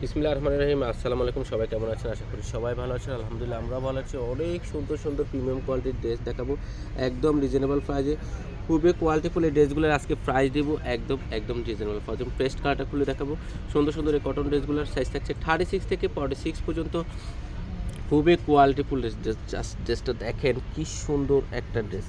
বিসমিল্লাহ রহমান রহিম। আসসালামু আলাইকুম, সবাই কেমন আছেন? আশা করি সবাই ভালো আছেন। আলহামদুলিল্লাহ আমরা ভালো আছি। অনেক সুন্দর সুন্দর প্রিমিয়াম কোয়ালিটির ড্রেস দেখাবো। একদম রিজনেবল প্রাইজে খুবই কোয়ালিটিফুল এই ড্রেসগুলোর আজকে প্রাইস দেবো। একদম একদম রিজনেবল প্রাইস পেস্ট কালারটা খুলে দেখাবো। সুন্দর সুন্দর এই কটন ড্রেসগুলোর সাইজ থাকছে থার্টি সিক্স থেকে ফর্টি সিক্স পর্যন্ত। খুবই কোয়ালিটিফুল ড্রেস জাস্ট ড্রেসটা দেখেন, কি সুন্দর একটা ড্রেস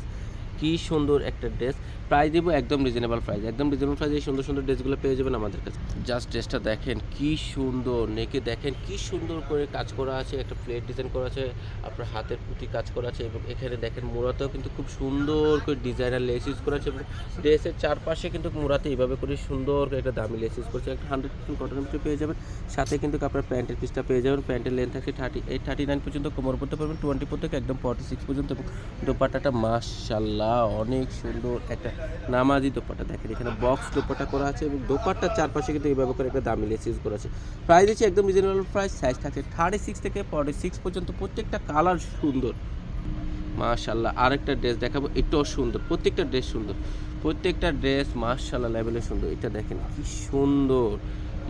কি সুন্দর একটা ড্রেস প্রাইস দিব একদম রিজনেবল প্রাইস একদম রিজনেবল প্রাইসে এই সুন্দর সুন্দর ড্রেসগুলো পেয়ে যাবেন আমাদের কাছে। জাস্ট ড্রেসটা দেখেন কি সুন্দর। নেকে দেখেন কি সুন্দর করে কাজ করা আছে। একটা প্লেট ডিজাইন করা আছে, আপনার হাতের পুঁতি কাজ করা আছে এবং এখানে দেখেন মোড়াতেও কিন্তু খুব সুন্দর করে ডিজাইনার লেস ইউজ করা আছে এবং ড্রেসের চারপাশে কিন্তু মোড়াতে এইভাবে করে সুন্দর করে একটা দামি লেস ইউজ করছে। একটা হান্ড্রেড পার্সেন্ট কটনের ভিতরে পেয়ে যাবেন। সাথে কিন্তু আপনার প্যান্টের পিসটা পেয়ে যাবেন। প্যান্টের লেন্থ থাকে থার্টি এইট থার্টি নাইন পর্যন্ত কোমর পড়তে পারবেন টোয়েন্টি ফোর থেকে একদম ফর্টি সিক্স পর্যন্ত এবং দোপাট্টাটা মাশাল্লাহ অনেক সুন্দর একটা নামাজি দোপাট্টা। দেখেন এখানে বক্স দোপাট্টা করা আছে এবং দোপাট্টার চারপাশে কিন্তু এইভাবে করে একটা দামি লেস ইউজ করা আছে। প্রাইস দিচ্ছি একদম রিজনেবল প্রাইস সাইজ থাকে থার্টি সিক্স থেকে ফর্টি সিক্স পর্যন্ত। প্রত্যেকটা কালার সুন্দর। মাশাল্লাহ আরেকটা ড্রেস দেখাবো, এটাও সুন্দর, প্রত্যেকটা ড্রেস সুন্দর। প্রত্যেকটা ড্রেস মাশাল্লাহ লেভেলে সুন্দর। এটা দেখেন কি সুন্দর।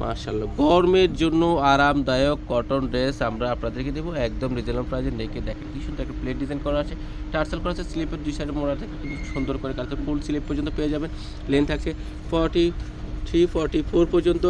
মাশাল্লাহ গরমের জন্য আরামদায়ক কটন ড্রেস আমরা আপনাদেরকে দেবো। একদম রিজনেবল প্রাইজে নেকে দেখেন কি সুন্দর একটা প্লেট ডিজাইন করা আছে। টার্সেল করা আছে স্লিপের দুই সাইডে মোড়া থাকে সুন্দর করে কাজ ফুল স্লিপ পর্যন্ত পেয়ে যাবেন। লেন থাকছে ফর্টি থ্রি ফর্টি ফোর পর্যন্ত।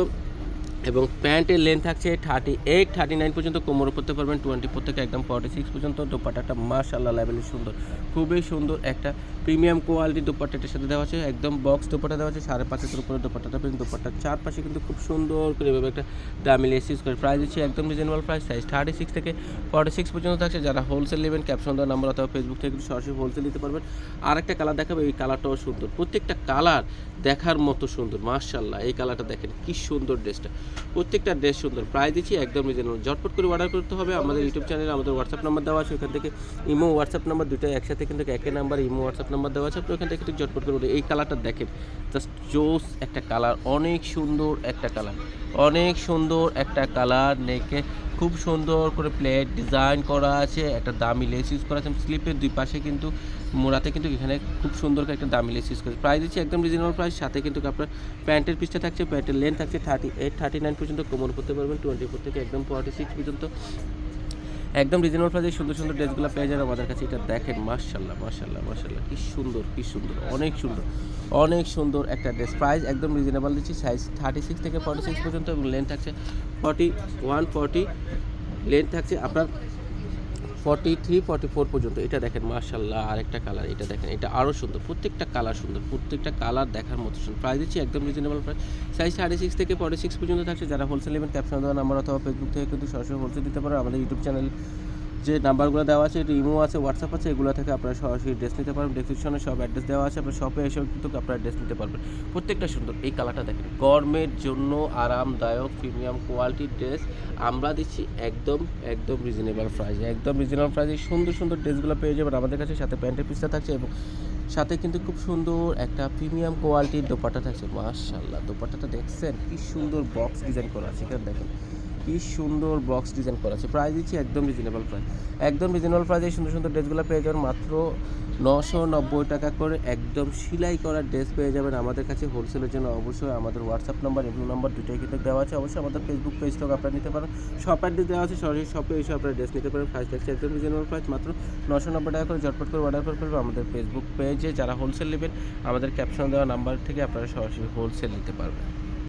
এবং প্যান্টের লেন্থ থাকছে থার্টি এইট থার্টি নাইন পর্যন্ত কোমর করতে পারবেন টোয়েন্টি ফোর থেকে একদম ফর্টি সিক্স পর্যন্ত, দোপাট্টাটা মাশাল্লাহ লেভেলের সুন্দর। খুবই সুন্দর একটা প্রিমিয়াম কোয়ালিটি দোপাট্টাটার সাথে দেওয়া আছে, একদম বক্স দোপাট্টা দেওয়া আছে, সাড়ে পাঁচ উপরে দোপাট্টাটা পেয়ে দোপাট্টার চারপাশে কিন্তু খুব সুন্দর করে এভাবে একটা দামি লেস ইউজ করে। প্রাইস দিচ্ছে একদম reasonable price size thirty six থেকে ফর্টি সিক্স পর্যন্ত থাকছে। যারা হোলসেল নেবেন ক্যাপশন দেওয়ার নাম্বার অথবা ফেসবুক থেকে সরাসরি হোলসেল নিতে পারবেন। আর একটা কালার দেখাবে, এই কালারটাও সুন্দর। প্রত্যেকটা কালার দেখার মতো সুন্দর মার্শাল্লাহ এই কালারটা দেখেন, কি সুন্দর ড্রেসটা প্রত্যেকটা ড্রেস সুন্দর। প্রায় দিচ্ছি, একদমই যেন ঝটপট করে অর্ডার করতে হবে। আমাদের ইউটিউব চ্যানেলে আমাদের হোয়াটসঅ্যাপ নাম্বার দেওয়া আছে, ওখান থেকে ইমো হোয়াটসঅ্যাপ নাম্বার দুটো একসাথে কিন্তু একই নাম্বার ইমো হোয়াটসঅ্যাপ নাম্বার দেওয়া আছে। আপনি ওখান থেকে ঝটপট করে এই কালারটা দেখেন। জাস্ট জোস একটা কালার অনেক সুন্দর একটা কালার অনেক সুন্দর একটা কালার নেকে, খুব সুন্দর করে প্লেট ডিজাইন করা আছে, একটা দামি লেস ইউজ করা আছে, স্লিপের দুই পাশে কিন্তু মোড়াতে কিন্তু এখানে খুব সুন্দর করে একটা দামি লেস ইউজ করেছে প্রাইস দিচ্ছে একদম রিজনেবল প্রাইস সাথে কিন্তু আপনার প্যান্টের পিসটা থাকছে, প্যান্টের লেন্থ থাকছে থার্টি এইট থার্টি নাইন পর্যন্ত, কোমর করতে পারবেন টোয়েন্টি ফোর থেকে একদম ফর্টি সিক্স পর্যন্ত। একদম রিজনেবল প্রাইসে সুন্দর সুন্দর ড্রেসগুলো পেয়ে যাবেন। আমাদের কাছে এটা দেখেন মার্শাল্লাহ মার্শাল্লাহ মার্শাল্লাহ কি সুন্দর কি সুন্দর, অনেক সুন্দর অনেক সুন্দর একটা ড্রেস প্রাইস একদম রিজনেবল দিচ্ছি সাইজ থার্টি সিক্স থেকে ফর্টি সিক্স পর্যন্ত এবং লেন্থ থাকছে ফর্টি ওয়ান ফর্টি লেন্থ থাকছে আপনার ফর্টি থ্রি ফর্টি ফোর পর্যন্ত। এটা দেখেন মার্শাল্লাহ আরেকটা কালার এটা দেখেন, এটা আরও সুন্দর, প্রত্যেকটা কালার সুন্দর, প্রত্যেকটা কালার দেখার মতো সুন্দর। প্রাইস দিচ্ছি একদম রিজনেবল প্রাইস সাইজ সাড়ে সিক্স থেকে ফর্টি সিক্স পর্যন্ত থাকছে। যারা হোলসেল নেবেন ক্যাপশন দেওয়া নাম্বার অথবা ফেসবুক থেকে কিন্তু সরাসরি হোলসেল দিতে পারেন আমাদের ইউটিউব চ্যানেল যে নাম্বারগুলো দেওয়া আছে, এটা ইমো আছে, হোয়াটসঅ্যাপ আছে, এগুলো থেকে আপনারা সরাসরি ড্রেস নিতে পারবেন। ডেসক্রিপশনে সব অ্যাড্রেস দেওয়া আছে, আপনার শপে এসেও কিন্তু আপনারা ড্রেস নিতে পারবেন। প্রত্যেকটা সুন্দর। এই কালারটা দেখেন। গরমের জন্য আরামদায়ক প্রিমিয়াম কোয়ালিটির ড্রেস আমরা দিচ্ছি একদম একদম রিজনেবল প্রাইসে একদম রিজনেবল প্রাইসে সুন্দর সুন্দর ড্রেসগুলো পেয়ে যাবেন আমাদের কাছে। সাথে প্যান্টের পিসটা থাকছে এবং সাথে কিন্তু খুব সুন্দর একটা প্রিমিয়াম কোয়ালিটির দোপাট্টা থাকছে। মাশাল্লাহ দোপাট্টাটা দেখছেন? কি সুন্দর বক্স ডিজাইন করা আছে। এখানে দেখেন। কি সুন্দর বক্স ডিজাইন করা আছে। প্রাইস দিচ্ছি একদম রিজনেবল প্রাইস একদম রিজনেবল প্রাইসে সুন্দর সুন্দর ড্রেসগুলো পেয়ে যাবেন মাত্র নশো নব্বই টাকা করে। একদম সেলাই করা ড্রেস পেয়ে যাবেন আমাদের কাছে হোলসেলের জন্য। অবশ্যই আমাদের হোয়াটসঅ্যাপ নাম্বার ইমো নাম্বার দুটোই কিন্তু দেওয়া আছে। অবশ্যই আমাদের ফেসবুক পেজ থেকে আপনারা নিতে পারেন। শপ অ্যাড্রেস দেওয়া আছে, সরাসরি শপে এসে আপনারা ড্রেস নিতে পারেন। প্রাইস থাকছে একদম রিজনেবল প্রাইস মাত্র নশো নব্বই টাকা করে ঝটপট করে অর্ডার করে ফেলবে আমাদের ফেসবুক পেজে যারা হোলসেল নেবেন, আমাদের ক্যাপশন দেওয়া নাম্বার থেকে আপনারা সরাসরি হোলসেল নিতে পারবেন।